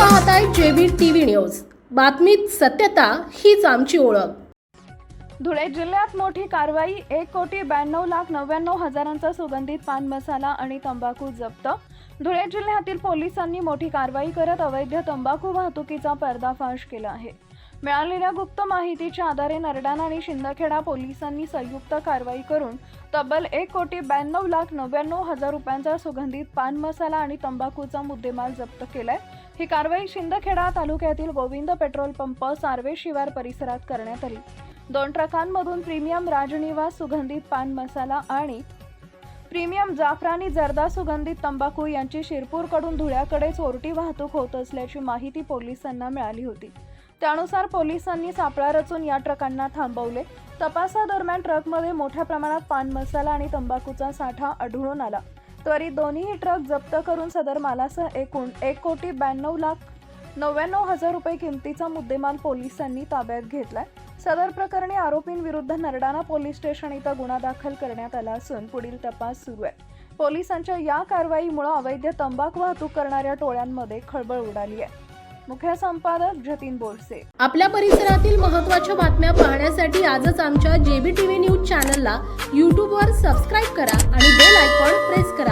पाहताय JB TV news. बातमीत सत्यता हीच आमची ओळख. धुळे जिल्ह्यात मोठी कारवाई एक कोटी ब्याण्णव लाख नव्याण्णव हजारांचा सुगंधित पान मसाला आणि तंबाखू जप्त. धुळे जिल्ह्यातील पोलिसांनी मोठी कारवाई करत अवैध तंबाखू वाहतुकीचा पर्दाफाश केला आहे. मिळालेल्या गुप्त माहितीच्या आधारे नरडाणा आणि शिंदखेडा पोलिसांनी संयुक्त कारवाई करून तब्बल एक कोटी ब्याण्णव लाख नव्याण्णव हजार रुपयांचा सुगंधित पान मसाला आणि तंबाखूचा मुद्देमाल जप्त केलाय. ही कारवाई शिंदखेडा तालुक्यातील गोविंद पेट्रोल पंप सार्वे शिवार परिसरात करण्यात आली. दोन ट्रकांमधून प्रीमियम राजनिवास सुगंधित पान मसाला आणि प्रीमियम जाफरानी जर्दा सुगंधित तंबाखू यांची शिरपूरकडून धुळ्याकडे चोरटी वाहतूक होत असल्याची माहिती पोलिसांना मिळाली होती. त्यानुसार पोलिसांनी सापळा रचून या ट्रकांना थांबवले. तपासादरम्यान ट्रकमध्ये मोठ्या प्रमाणात पान मसाला आणि तंबाखूचा साठा आढळून आला. त्वरित दोन्ही ट्रक जप्त करून सदर मालासह एकूण एक कोटी ब्याण्णव लाख नव्याण्णव हजार रुपये किमतीचा मुद्देमाल पोलिसांनी ताब्यात घेतलाय. सदर प्रकरणी आरोपींविरुद्ध नरडाणा पोलीस स्टेशन इथं गुन्हा दाखल करण्यात आला असून पुढील तपास सुरू आहे. पोलिसांच्या या कारवाईमुळे अवैध तंबाखू वाहतूक करणाऱ्या टोळ्यांमध्ये खळबळ उडाली आहे. मुख्य संपादक जतीन बोरसे. आपल्या परिसरातील महत्त्वाच्या बातम्या पाहण्यासाठी आजच आमच्या जेबी टीव्ही न्यूज चॅनलला यूट्यूबवर सबस्क्राईब करा आणि बेल आयकॉन प्रेस करा.